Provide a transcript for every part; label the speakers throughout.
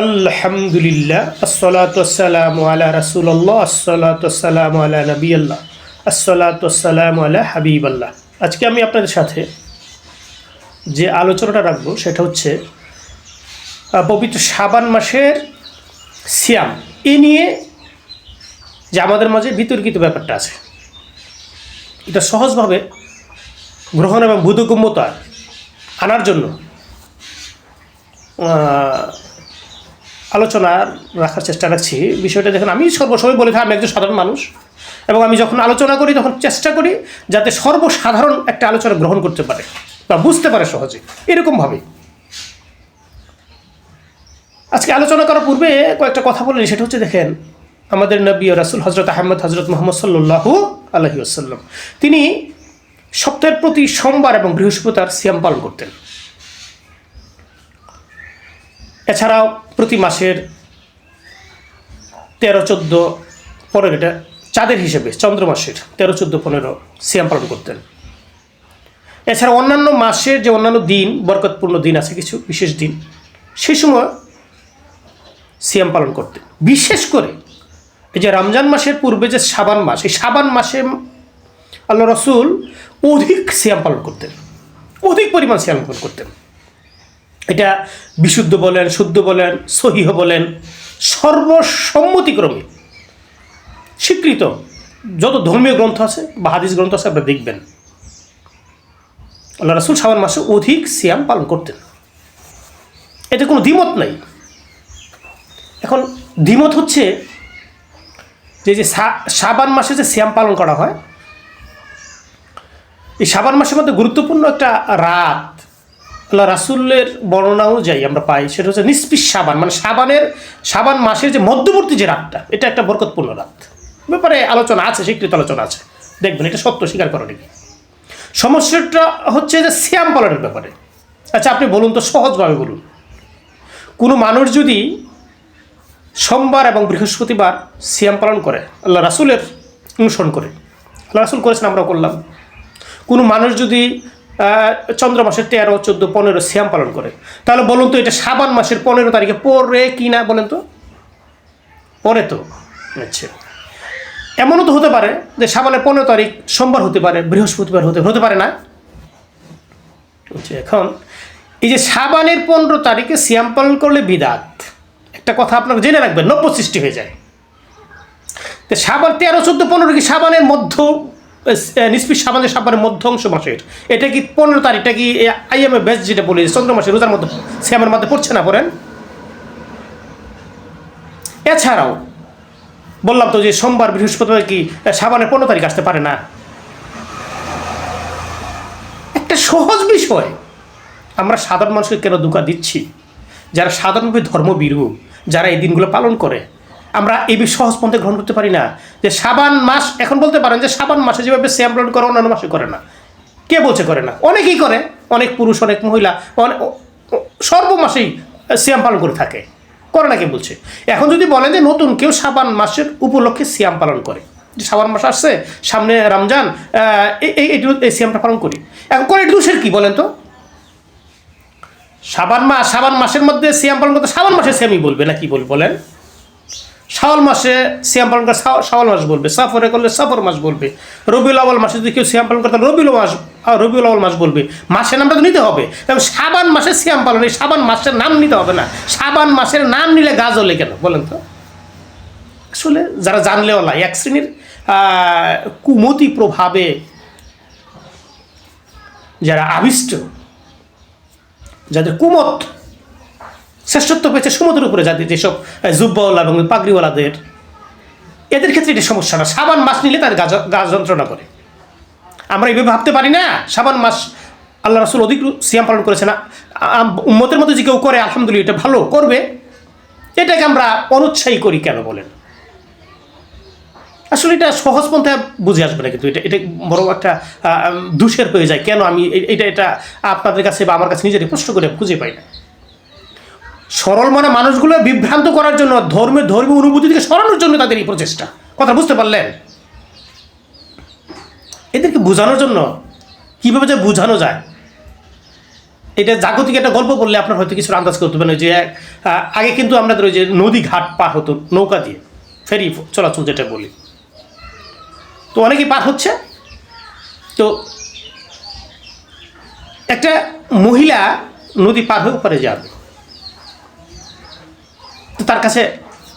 Speaker 1: আলহামদুলিল্লাহ, আসসালাতু আসসালামু আলা রাসূলুল্লাহ, আসসালাতু আসসালামু আলা নবিয়াল্লাহ আসসালাতু আসসালামু আলা হাবিবাল্লাহ। আজকে আমি আপনাদের সাথে যে আলোচনাটা রাখব সেটা হচ্ছে পবিত্র সাবান মাসের সিয়াম। এ নিয়ে যে আমাদের মাঝে বিতর্কিত ব্যাপারটা আছে। এটা সহজভাবে গ্রহণ এবং বোধগম্যতা আনার জন্য আলোচনা রাখার চেষ্টা রাখছি। বিষয়টা দেখেন, আমি সর্বসময় বলে থাকি, আমি একজন সাধারণ মানুষ এবং আমি যখন আলোচনা করি, তখন চেষ্টা করি যাতে সর্বসাধারণ একটা আলোচনা গ্রহণ করতে পারে বা বুঝতে পারে সহজে। এরকমভাবে আজকে আলোচনা করার পূর্বে কয়েকটা কথা বলেন সেটা হচ্ছে, দেখেন, আমাদের নবী রাসুল হজরত আহমদ হজরত মোহাম্মদ সাল্লাহু আলহি আসাল্লাম তিনি সপ্তাহের প্রতি সোমবার এবং বৃহস্পতিবার সিয়াম পালন করতেন। এছাড়াও প্রতি মাসের তেরো, চোদ্দ, পনেরো এটা চাঁদের হিসেবে, চন্দ্র মাসের তেরো, চোদ্দ, পনেরো সিয়াম পালন করতেন। এছাড়া অন্যান্য মাসের যে অন্যান্য দিন, বরকতপূর্ণ দিন আছে, কিছু বিশেষ দিন, সেই সময় সিয়াম পালন করতেন। বিশেষ করে এই যে রমজান মাসের পূর্বে যে সাবান মাস, এই সাবান মাসে আল্লাহ রসুল অধিক সিয়াম পালন করতেন। অধিক পরিমাণ সিয়াম পালন করতেন। এটা বিশুদ্ধ বলেন, শুদ্ধ বলেন, সহিহ বলেন, সর্বসম্মতিক্রমে স্বীকৃত যত ধর্মীয় গ্রন্থ আছে বা হাদিস গ্রন্থ আছে আপনারা দেখবেন। আল্লাহ রাসুল সাবান মাসে অধিক সিয়াম পালন করতেন। এতে কোনো দ্বিমত নাই। এখন দ্বিমত হচ্ছে যে যে সা- শাবান মাসে যে সিয়াম পালন করা হয়, এই শাবান মাসের মধ্যে গুরুত্বপূর্ণ একটা রাত আল্লাহ রাসুলের বর্ণনা অনুযায়ী আমরা পাই, সেটা হচ্ছে নিষ্পিস সাবান মানে সাবানের সাবান মাসের যে মধ্যবর্তী যে রাতটা, এটা একটা বরকতপূর্ণ রাত। ব্যাপারে আলোচনা আছে, স্বীকৃত আলোচনা আছে। দেখবেন, এটা সত্য, স্বীকার করা নাকি সমস্যাটা হচ্ছে যে শ্যাম পালনের ব্যাপারে। আচ্ছা আপনি বলুন তো, সহজভাবে বলুন। কোনো মানুষ যদি সোমবার এবং বৃহস্পতিবার সিয়াম পালন করে, আল্লাহ রাসুলের অনুসরণ করে, আল্লাহ রাসুল করেছেন আমরা করলাম। কোনো মানুষ যদি চন্দ্র মাসের তেরো চোদ্দ পনেরো সিয়াম পালন করে তাহলে বলুন তো এটা সাবান মাসের পনেরো তারিখে পরে কি না বলেন তো? পরে তো। আচ্ছা। এমনও তো হতে পারে যে সাবানের পনেরো তারিখ সোমবার হতে পারে বৃহস্পতিবার হতে হতে পারে না। আচ্ছা, এখন এই যে সাবানের পনেরো তারিখে সিয়াম পালন করলে বিদাত। একটা কথা আপনাকে জেনে রাখবেন নব্য সৃষ্টি হয়ে যায়। তো সাবান তেরো চোদ্দ পনেরো কি সাবানের মধ্য নিষ্পিস সাবানের সাবানের মধ্য অংশ মাসের। এটা কি পনেরো তারিখটা কি আইএমএ বেস যেটা বলি, চন্দ্র মাসের রোজার মধ্যে শ্যামের মধ্যে পড়ছে না পড়েন? এছাড়াও, বললাম তো যে সোমবার, বৃহস্পতিবার কি সাবানের পনেরো তারিখ আসতে পারে না? একটা সহজ বিষয়, আমরা সাধারণ মানুষকে কেন ধোকা দিচ্ছি? যারা সাধারণভাবে ধর্মবিরু যারা এই দিনগুলো পালন করে আমরা এই সহজ পন্থে গ্রহণ করতে পারি না। যে সাবান মাস, এখন বলতে পারেন যে সাবান মাসে যেভাবে শ্যাম পালন করে, অন্যান্য মাসে করে না। কে বলছে করে না? অনেকেই করে। অনেক পুরুষ, অনেক মহিলা অনেক সর্বমাসেই শ্যাম পালন করে থাকে। করে না কে বলছে? এখন যদি বলেন যে নতুন কেউ সাবান মাসের উপলক্ষে সিয়াম পালন করে। যে সাবান মাস আসছে, সামনে রমজান এই এই সিয়ামটা পালন করি। এখন করে দোষের কি বলেন তো? সাবান মাস সাবান মাসের মধ্যে সিয়াম পালন করতে, সাবান মাসে সিয়ামই বলবে না কি বলবে বলেন? শাওয়াল মাসে সিয়াম পালন করে শাও- শাওয়াল মাস বলবে, সাফরে করলে সাফর মাস বলবে। রবিউল আওয়াল মাসে যদি কেউ সিয়াম পালন করে, তাহলে রবিউল মাস রবিউল আওয়াল মাস বলবে। মাসের নামটা তো নিতে হবে। তবে সাবান মাসে সিয়াম পালন, এই সাবান মাসের নাম নিতে হবে না। সাবান মাসের নাম নিলে গাছ হলে কেন? বলেন তো। আসলে যারা জানলেও না এক শ্রেণির কুমতি প্রভাবে যারা আবিষ্ট, যাদের কুমত শ্রেষ্ঠত্ব পেয়েছে সমুদ্রের উপরে যাদের যেসব আহ, জুব্বাওয়ালা এবং পাগড়িওয়ালাদের। এদের ক্ষেত্রে এটি সমস্যা না। সাবান মাস নিলে তার গাছ যন্ত্রণা করে। আমরা এভাবে ভাবতে পারি না। সাবান মাস আল্লাহ রাসুল অধিক সিয়াম পালন করেছে না উম্মতের মধ্যে যে কেউ করে আলহামদুলিল্লাহ এটা ভালো করবে। এটাকে আমরা অনুৎসাহী করি কেন বলেন? আসলে এটা সহজ পন্থায় বুঝে আসবে না কিন্তু এটা এটা বড় একটা দুষের হয়ে যায়। কেন আমি এটা এটা আপনাদের কাছে বা আমার কাছে নিজেরই প্রশ্ন করে খুঁজে পাই না। সরল মনে মানুষগুলো বিভ্রান্ত করার জন্য ধর্মের ধর্মীয় অনুভূতি থেকে সরানোর জন্য তাদের এই প্রচেষ্টা। কথা বুঝতে পারলেন? এদেরকে বোঝানোর জন্য কীভাবে যে বোঝানো যায়? এটা জাগতিক একটা গল্প বললে আপনার হয়তো কিছু আন্দাজ করতে পারেন যে আগে কিন্তু আমাদের ওই যে নদী ঘাট পার হতো, নৌকা দিয়ে, ফেরি চলাচল যেটা বলি। তো অনেকেই পার হচ্ছে। তো একটা মহিলা নদী পার হয়ে ওপারে যাবে। তো তার কাছে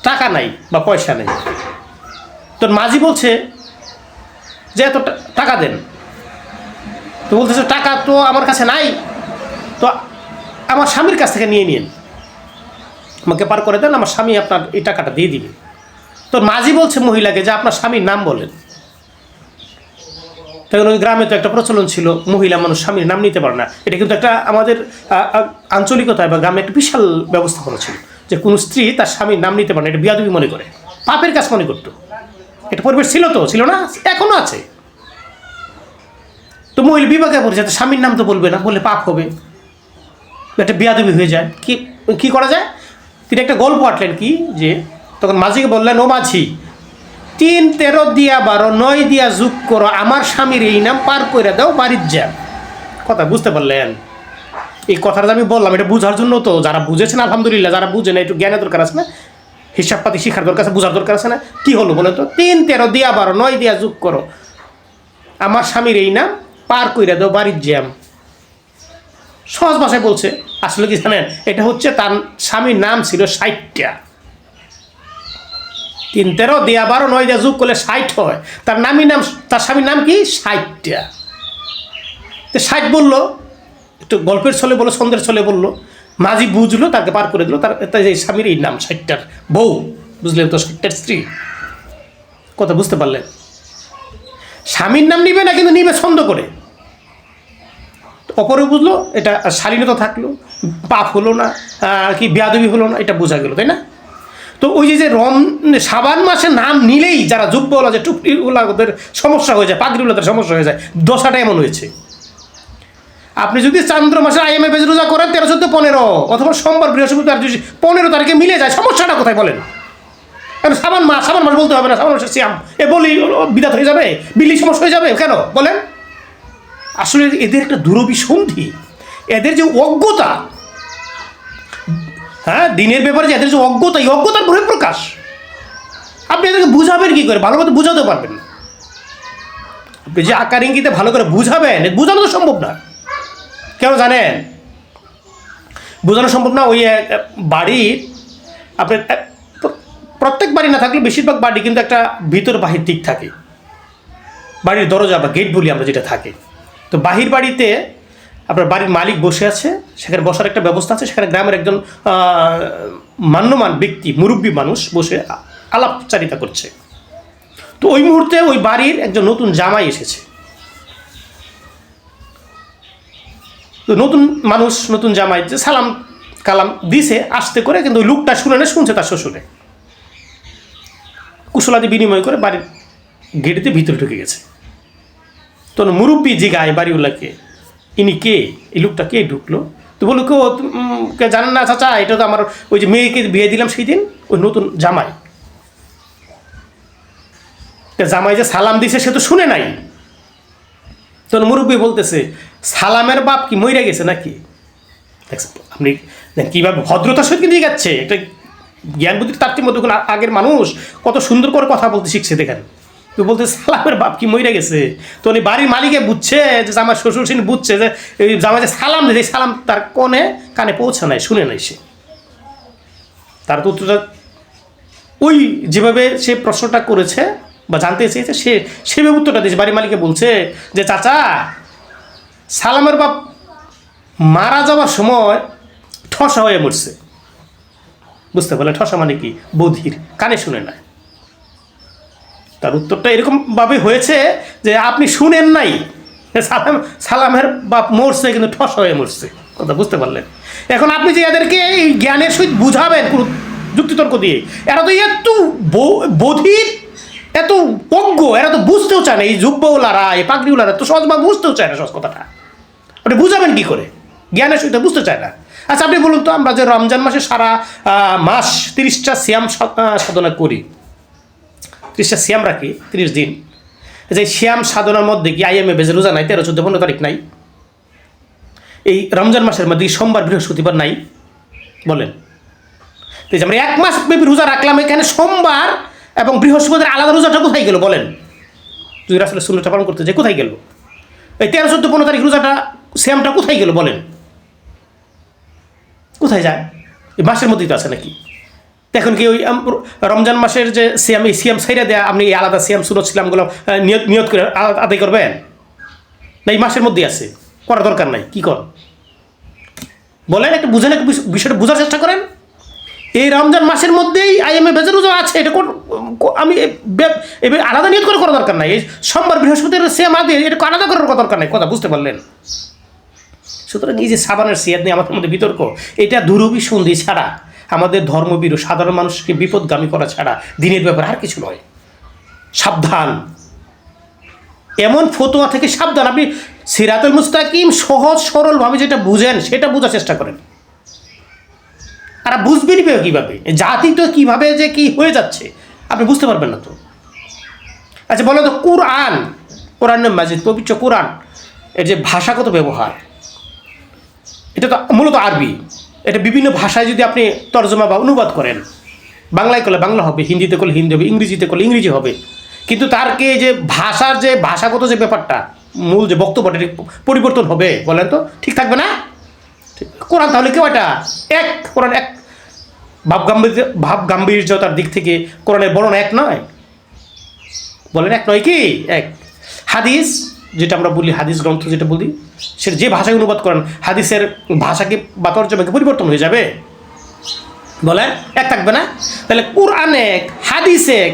Speaker 1: টাকা নাই বা পয়সা নেই। তোর মাঝি বলছে যে, এত টাকা দেন। তো বলতেছে, টাকা তো আমার কাছে নাই, তো আমার স্বামীর কাছ থেকে নিয়ে নিন আমাকে পার করে দেন, আমার স্বামী আপনার এই টাকাটা দিয়ে দিবে। তোর মাঝি বলছে মহিলাকে যে, আপনার স্বামীর নাম বলেন। তখন ওই গ্রামে তো একটা প্রচলন ছিল, মহিলা মানুষ স্বামীর নাম নিতে পারে না। এটা কিন্তু একটা আমাদের আঞ্চলিকতায় বা গ্রামে একটা বিশাল ব্যবস্থাপনা ছিল। যে কোনো স্ত্রী তার স্বামীর নাম নিতে পারে এটা বিয়াদবি মনে করে। পাপের কাজ মনে করতো। এটা পরিবেশ ছিল তো, ছিল না এখনও আছে। তো মহিলা বিভাগে পড়েছে স্বামীর নাম তো বলবে না, বললে পাপ হবে। একটা বিয়াদবি হয়ে যায়। কি কি করা যায়? তিনি একটা গল্প আটলেন কি, যে তখন মাঝিকে বললেন, ও মাঝি, তিন তেরো দিয়া বারো, নয় দিয়া যোগ করো, আমার স্বামীর এই নাম পার করে দাও বাড়ির যা কথা বুঝতে পারলেন। এই কথাটা আমি বললাম, এটা বোঝার জন্য তো যারা বুঝেছেন, আলহামদুলিল্লাহ, যারা বুঝে না, একটু জ্ঞানের দরকার আছে না? হিসাবপাতি শিখার দরকার আছে, বোঝার দরকার আছে না? কি হলো বলে তো? তিন তেরো দিয়া বারো, নয় দিয়া যোগ করো। আমার স্বামীর এই নাম, পার কইরা দাও বাড়ির জ্যাম। সহজ ভাষায় বলছে, আসলে কি জানেন? এটা হচ্ছে তার স্বামীর নাম ছিল ষাটটা। তিন তেরো দেয়া বারো, নয় দেয়া যোগ করলে ষাট হয়। তার নামই নাম, তার স্বামীর নাম কি? ষাটটা। তো ষাট বলল একটু গল্পের ছলে বলল ছন্দের ছলে বলল। মাঝি বুঝলো তাকে পার করে দিল। তার এই স্বামীর এই নাম ষাটটার বউ। বুঝলেন তো ষাটটার স্ত্রী। কথা বুঝতে পারলেন স্বামীর নাম নিবে না কিন্তু নিবে ছন্দ করে। অপরে বুঝলো এটা শালীনতা থাকল পাপ হলো না আহ, কি বেয়াদবি হলো না এটা বোঝা গেল তাই না? তো ওই যে যে রম সাবান মাসে নাম নিলেই যারা যুব্বলা যে টুকরিগুলা ওদের সমস্যা হয়ে যায় পাগড়িগুলোদের সমস্যা হয়ে যায় দশাটা এমন হয়েছে। আপনি যদি চান্দ্র মাসে আইএমএ বেজ রোজা করেন তেরো, চোদ্দ, পনেরো, অথবা সোমবার, বৃহস্পতিবার যদি পনেরো তারিখে মিলে যায়, সমস্যাটা কোথায় বলেন? সাবান মাস সাবান মাস বলতে হবে না, সাবান মাসের শ্যাম এ বলি বিদাত হয়ে যাবে বিলি সমস্যা হয়ে যাবে, কেন? বলেন। আসলে এদের একটা দুরভিসন্ধি এদের যে অজ্ঞতা হ্যাঁ দিনের ব্যাপারে যে এদের যে অজ্ঞতা, এই অজ্ঞতার বহিঃপ্রকাশ আপনি এদেরকে বুঝাবেন কী করে? ভালো মতো বুঝাতে পারবেন আপনি যে আকার ইঙ্গিতে ভালো করে বুঝাবেন বোঝানো তো সম্ভব না। কেন জানেন? বোঝানো সম্ভব না, ওই বাড়ির আপনার প্রত্যেক বাড়ি না থাকলে বেশিরভাগ বাড়ি কিন্তু একটা ভিতর বাহির দিক থাকে। বাড়ির দরজা বা গেট বলি আমরা যেটা থাকে। তো বাহির বাড়িতে আপনার বাড়ির মালিক বসে আছে, সেখানে বসার একটা ব্যবস্থা আছে, সেখানে গ্রামের একজন মান্যমান ব্যক্তি, মুরব্বী মানুষ বসে আলাপচারিতা করছে। তো ওই মুহূর্তে ওই বাড়ির একজন নতুন জামাই এসেছে। নতুন মানুষ, নতুন জামাই যে সালাম কালাম দিছে, আসতে করে কিন্তু ওই লোকটা শুনে না, শুনছে তার শ্বশুরে। কুশলাদি বিনিময় করে বাড়ির গেটেতে ভিতরে ঢুকে গেছে। তো মুরব্বী জিগায় বাড়িওয়ালাকে, ইনি কে? এই লোকটা কে ঢুকলো? তো বলল কেউ কে জানেন না, চাচা, এটা তো আমার ওই যে মেয়েকে বিয়ে দিলাম সেই দিন, ওই নতুন জামাই। জামাই যে সালাম দিছে, সে তো শুনে নাই। তখন মুরব্বী বলতেছে সালামের বাপ কি মইরা গেছে নাকি? আপনি দেখেন কীভাবে ভদ্রতার সহিত দিয়ে যাচ্ছে একটা জ্ঞান বুদ্ধির তার মধ্যে কোনো আগের মানুষ কত সুন্দর করে কথা বলতে শিখছে, দেখেন। তো বলতে সালামের বাপ কি মইরা গেছে? তো উনি বাড়ির মালিকে বুঝছে, যে আমার শ্বশুর সিন বুঝছে, যে এই জামাই যে সালাম দিয়েছে সালাম তার কোণে কানে পৌঁছে নাই, শুনে নাই সে। তার তো উত্তরটা ওই যেভাবে সে প্রশ্নটা করেছে বা জানতে চেয়েছে, সে সেভাবে উত্তরটা দিয়েছে। বাড়ির মালিকে বলছে যে, চাচা সালামের বাপ মারা যাওয়ার সময় ঠসা হয়ে মরছে বুঝতে পারলে ঠসা মানে কি? বধির, কানে শুনে না তার উত্তরটা এরকমভাবে হয়েছে যে আপনি শুনেন নাই সালাম সালামের বাপ মরছে কিন্তু ঠসা হয়ে মরছে। কথা বুঝতে পারলেন? এখন আপনি যে এদেরকে এই জ্ঞানের সহিত বুঝাবেন যুক্তিতর্ক দিয়ে, এরা তো এত বধির এত অজ্ঞ, এরা তো বুঝতেও চায় না, এই যুব্বওলারা এই পাগড়িওলারা তো সহজভাবে বুঝতেও চায় না সহজ কথাটা। আপনি বুঝাবেন কি করে? জ্ঞানের সহিত বুঝতে চায় না। আচ্ছা আপনি বলুন তো, আমরা যে রমজান মাসে সারা মাস তিরিশটা শ্যাম সাধনা করি, তিরিশটা শ্যাম রাখি, তিরিশ দিন। যে শ্যাম সাধনার মধ্যে কি আইএমএ বেজে রোজা নাই, তেরো, চোদ্দ, পনেরো তারিখ নাই? এই রমজান মাসের মধ্যে সোমবার, বৃহস্পতিবার নাই? বলেন। আমরা এক মাস ব্যাপী রোজা রাখলাম, এখানে সোমবার এবং বৃহস্পতির আলাদা রোজাটা কোথায় গেল বলেন? যদি আসলে শূন্যটা পালন করতে যাই কোথায় গেল? এই তেরো, চোদ্দ, পনেরো তারিখ রোজাটা শ্যামটা কোথায় গেল বলেন? কোথায় যায়? এই মাসের মধ্যেই তো আছে নাকি? এখন কি ওই রমজান মাসের যে সিয়াম, এই সিয়াম সাইরা দেয়া আপনি এই আলাদা সিয়াম সুরত সিলামগুলো নিয়ত নিয়ত করে আদায় করবেন? না, এই মাসের মধ্যেই আছে। করার দরকার নাই। কি কর? বলেন, একটা বুঝেন, একটা বিষ- বিষয়টা বোঝার চেষ্টা করেন। এই রমজান মাসের মধ্যেই আইএমএ বেজারুজো আছে, এটা কোন আমি আলাদা নিয়ত করে করা দরকার নাই। এই সোমবার বৃহস্পতির সিয়াম আদি, এটা আলাদা করার কথা দরকার নাই, কথা বুঝতে পারলেন? সুতরাং এই যে সাবানের সিয়াদ নিয়ে আমাদের মধ্যে বিতর্ক, এটা দুরভিসন্ধি ছাড়া, আমাদের ধর্মবীর সাধারণ মানুষকে বিপদগামী করা ছাড়া দিনের ব্যাপারে আর কিছু নয়। সাবধান। এমন ফতোয়া থেকে সাবধান। আপনি সিরাতুল মুস্তাকিম সহজ সরলভাবে যেটা বুঝেন, সেটা বোঝার চেষ্টা করেন। আর বুঝবেনই পেয়ে কীভাবে জাতি তো কীভাবে যে কি হয়ে যাচ্ছে, আপনি বুঝতে পারবেন না তো আচ্ছা বলো তো, কোরআন কোরআন মাজিদ, পবিত্র কোরআন, এর যে ভাষাগত ব্যবহার, এটা তো মূলত আরবি, এটা বিভিন্ন ভাষায় যদি আপনি তর্জমা বা অনুবাদ করেন, বাংলায় করলে বাংলা হবে, হিন্দিতে করলে হিন্দি হবে, ইংরেজিতে করলে ইংরেজি হবে, কিন্তু তার কি যে ভাষার যে ভাষাগত যে ব্যাপারটা, মূল যে বক্তব্যটা পরিবর্তন হবে, বলেন তো, ঠিক থাকবে না। কোরআন তাহলে কেউ এটা এক কোরআন, এক ভাব গাম্ভীর্য ভাব গাম্ভীর্যতার দিক থেকে কোরআনের বর্ণনা এক নয়। বলেন এক নয় কি? এক। হাদিস, যেটা আমরা বলি হাদিস গ্রন্থ যেটা বলি সেটা যে ভাষায় অনুবাদ করেন, হাদিসের ভাষাকে বা তর্জমাকে পরিবর্তন হয়ে যাবে। বলেন, এক থাকবে না? তাহলে কোরআন এক, হাদিস এক,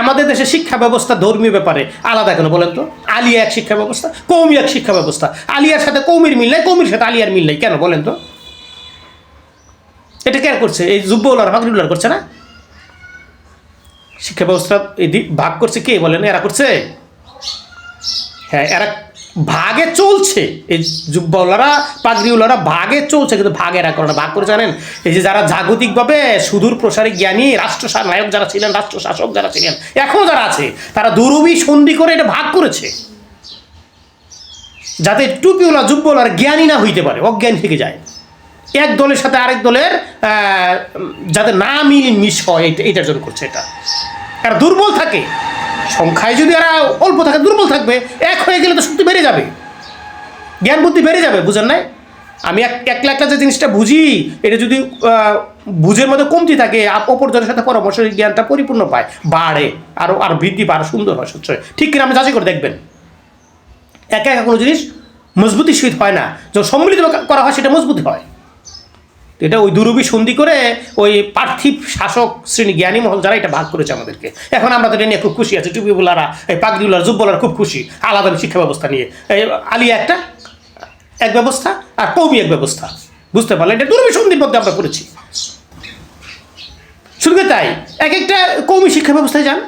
Speaker 1: আমাদের দেশে শিক্ষা ব্যবস্থা ধর্মীয় ব্যাপারে আলাদা কেন বলেন তো? আলিয়া এক শিক্ষা ব্যবস্থা কৌমি এক শিক্ষা ব্যবস্থা। আলিয়ার সাথে কৌমির মিল নাই কৌমির সাথে আলিয়ার মিল নাই, কেন বলেন তো? এটা কেন করছে, এই যুব্বউলার ফাকরিউলার করছে না? শিক্ষা ব্যবস্থা এই ভাগ করছে কে বলেন? এরা করছে? হ্যাঁ এরা ভাগে চলছে। এই যুব্বওয়ালারা পাগড়িওয়ালারা ভাগে চলছে, কিন্তু ভাগ এরা করে না। ভাগ করে জানেন? এই যে যারা জাগতিকভাবে সুদূর প্রসারী জ্ঞানী রাষ্ট্র নায়ক যারা ছিলেন রাষ্ট্র শাসক যারা ছিলেন এখনও যারা আছে, তারা দুরবি সন্ধি করে এটা ভাগ করেছে। যাতে টুপিওয়ালা যুব্বলার জ্ঞানী না হইতে পারে, অজ্ঞান থেকে যায়। এক দলের সাথে আরেক দলের যাতে না মিল মিশ হয় এটার জন্য করছে এটা। এরা দুর্বল থাকে। সংখ্যায় যদি এরা অল্প থাকে, দুর্বল থাকবে। এক হয়ে গেলে তো শক্তি বেড়ে যাবে। জ্ঞান বুদ্ধি বেড়ে যাবে, বুঝেন নাই? আমি এক একলা একলা যে জিনিসটা বুঝি, এটা যদি বুঝের মধ্যে কমতি থাকে অপরজনের সাথে পরামর্শ জ্ঞানটা পরিপূর্ণ পায়, বাড়ে আরও আর বৃদ্ধি পায় আরও সুন্দর হয় সচ্ছয় ঠিক কিনা আপনি যাচাই করে দেখবেন। একা একা কোনো জিনিস মজবুতি সহিত হয় না। যখন সম্মিলিত করা হয়, সেটা মজবুত হয়। এটা ওই দুরুবি সন্ধি করে ওই পার্থিব শাসক শ্রেণি জ্ঞানী মহল যারা এটা ভাগ করেছে আমাদেরকে। এখন আমরা এটা নিয়ে খুব খুশি আছি। টুপিওয়ালারা, এই পাগড়িওয়ালার যুব্বলারা খুব খুশি। আলাদা শিক্ষা ব্যবস্থা নিয়ে। এই আলিয়া একটা, এক ব্যবস্থা আর কৌমি এক ব্যবস্থা। বুঝতে পারলে? এটা দুরবি সন্ধির মধ্যে আমরা করেছি। শুধু তাই? এক একটা কৌমি শিক্ষা ব্যবস্থায় যান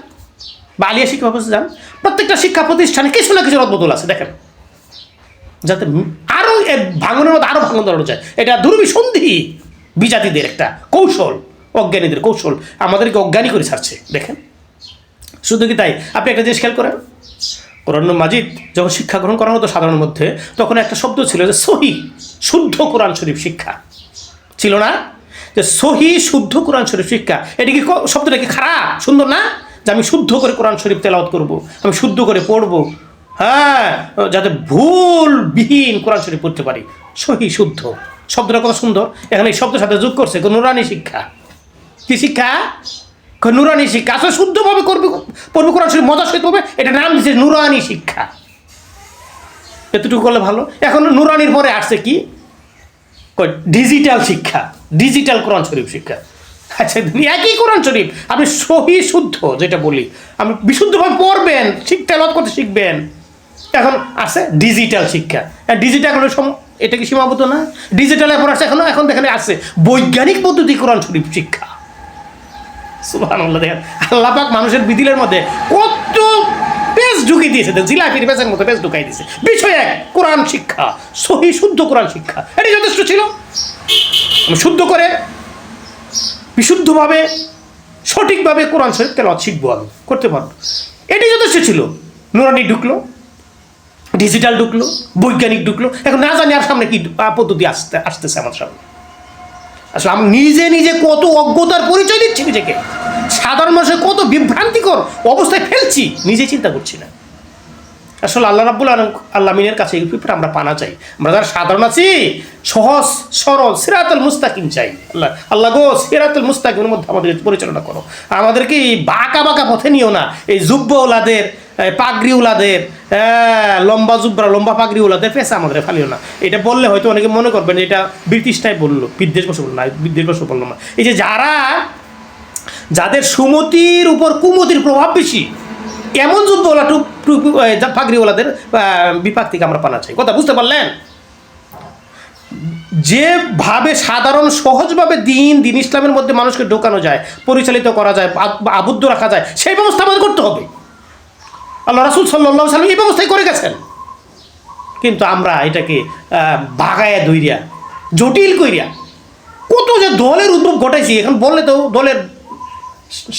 Speaker 1: বা আলিয়া শিক্ষা ব্যবস্থায় যান, প্রত্যেকটা শিক্ষা প্রতিষ্ঠানে কিছু না কিছু রদবদল আছে, দেখেন। যাতে আরও ভাঙনের মতো আরও ভাঙন ধরানো যায়। এটা দুর্বিসন্ধি বিজাতিদের একটা কৌশল, অজ্ঞানীদের কৌশল। আমাদেরকে অজ্ঞানী করে ছাড়ছে, দেখেন। শুধু কি তাই? আপনি একটা জিনিস খেয়াল করেন? কোরআন মাজিদ যখন শিক্ষা গ্রহণ করানো হতো সাধারণের মধ্যে, তখন একটা শব্দ ছিল যে সহি, শুদ্ধ কোরআন শরীফ শিক্ষা। ছিল না? যে সহি, শুদ্ধ কোরআন শরীফ শিক্ষা। এটা কি, শব্দটা কি খারাপ, সুন্দর না? যে আমি শুদ্ধ করে কোরআন শরীফ তেলাওয়াত করব, আমি শুদ্ধ করে পড়ব হ্যাঁ যাতে ভুল বিহীন কোরআন শরীফ পড়তে পারি। সহি, শুদ্ধ। শব্দটা কত সুন্দর। এখানে এই শব্দের সাথে যোগ করছে নুরানি শিক্ষা। কি শিক্ষা? নুরানি শিক্ষা। আসলে শুদ্ধভাবে করবে, পড়বে কোরআন শরীফ মজা সহিত হবে এটা নাম দিচ্ছে নুরানি শিক্ষা। এতটুকু করলে ভালো। এখন নুরানির পরে আসছে কি? ডিজিটাল শিক্ষা। ডিজিটাল কোরআন শরীফ শিক্ষা। আচ্ছা একই কোরআন শরীফ। আপনি সহি, শুদ্ধ, যেটা বলি। আপনি বিশুদ্ধভাবে পড়বেন শিখতে তেলাওয়াত করতে শিখবেন। এখন আছে ডিজিটাল শিক্ষা। ডিজিটাল সম- এটা কি সীমাবদ্ধ না? ডিজিটাল এখন আসছে এখন এখন দেখেন আছে বৈজ্ঞানিক পদ্ধতি কোরআন শরীফ শিক্ষা। দেখেন। আল্লাহ পাক মানুষের বিদিলের মধ্যে কত পেজ ঢুকিয়ে দিয়েছে জিলাপির পেজের মতো পেজ ঢুকাই দিয়েছে। বিষয় এক, কোরআন শিক্ষা, সহি শুদ্ধ কোরআন শিক্ষা। এটাই যথেষ্ট ছিল। শুদ্ধ করে, বিশুদ্ধভাবে, সঠিকভাবে কোরআন শরীফ তেলাওয়াত শিখব আমি, করতে পারব। এটাই যথেষ্ট ছিল। নুরানি ঢুকলো। ডিজিটাল ঢুকলো, বৈজ্ঞানিক ঢুকলো, এখন না জানি আর সামনে কি পদ্ধতি আসতে, আসতেছে আমার সামনে। আসলে আমি নিজে নিজে কত অজ্ঞতার পরিচয় দিচ্ছি নিজেকে। সাধারণ মানুষের কত বিভ্রান্তিকর অবস্থায় ফেলছি, নিজে চিন্তা করছি না। আসলে আল্লাহ রাব্বুল আলম আল্লামিনের কাছে এই ব্যাপারে আমরা পানা চাই। আমরা যারা সাধারণ আছি, সহজ, সরল, সিরাতুল মুস্তাকিম চাই। আল্লাহ আল্লাহ গো, সিরাতুল মুস্তাকিমের মধ্যে আমাদের পরিচালনা করো। আমাদেরকে এই বাঁকা বাঁকা পথে নিও না। এই যুব্য ওলাদের এই পাগড়ি উলাদের হ্যাঁ, লম্বা জুব্রা লম্বা পাগড়ি উলাদের পেশা আমাদের ফালিও না। এটা বললে হয়তো অনেকে মনে করবেন এটা ব্রিটিশটাই বলল বিদ্বেষ বসে বলল না বিদ্বেষ বসে বলল না। এই যে যারা যাদের সুমতির উপর কুমতির প্রভাব বেশি এমন যুদ্ধওয়ালা টুপ টুপ ফাগরিওয়ালাদের বিপাক থেকে আমরা পানা চাই। কথা বুঝতে পারলেন? যেভাবে সাধারণ সহজভাবে দিন দিন ইসলামের মধ্যে মানুষকে ঢোকানো যায় পরিচালিত করা যায় আব- আবদ্ধ রাখা যায় সেই ব্যবস্থা আমাদের করতে হবে। আল্লাহ রাসুল সাল্লাহ সাল্লাম এই ব্যবস্থাই করে গেছেন। কিন্তু আমরা এটাকে বাগায়া দইরিয়া জটিল কইরিয়া কত যে দলের উদ্ভব ঘটাইছি, এখন বললে তো দলের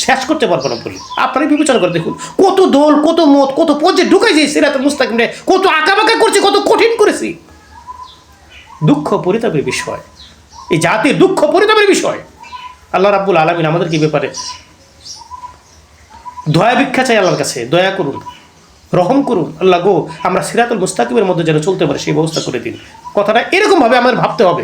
Speaker 1: শেষ করতে পারব না বলি। আপনারাই বিবেচনা করে দেখুন, কত দল, কত মত, কত পর্যায়ে ঢুকাইছি সিরাত মুস্তাকিমরে কত আঁকাবাঁকা করছি, কত কঠিন করেছি। দুঃখ পরিতাপের বিষয়, এই জাতির দুঃখ পরিতাপের বিষয়। আল্লাহ রাব্বুল আলমিন আমাদেরকে এই ব্যাপারে দয়া ভিক্ষা চাই আল্লাহর কাছে, দয়া করুন। রহম করুন, আল্লাহ গো, আমরা সিরাতুল মুস্তাকিমের মধ্যে যেন চলতে পারি, সেই ব্যবস্থা করে দিন। কথাটা এরকমভাবে আমাদের ভাবতে হবে।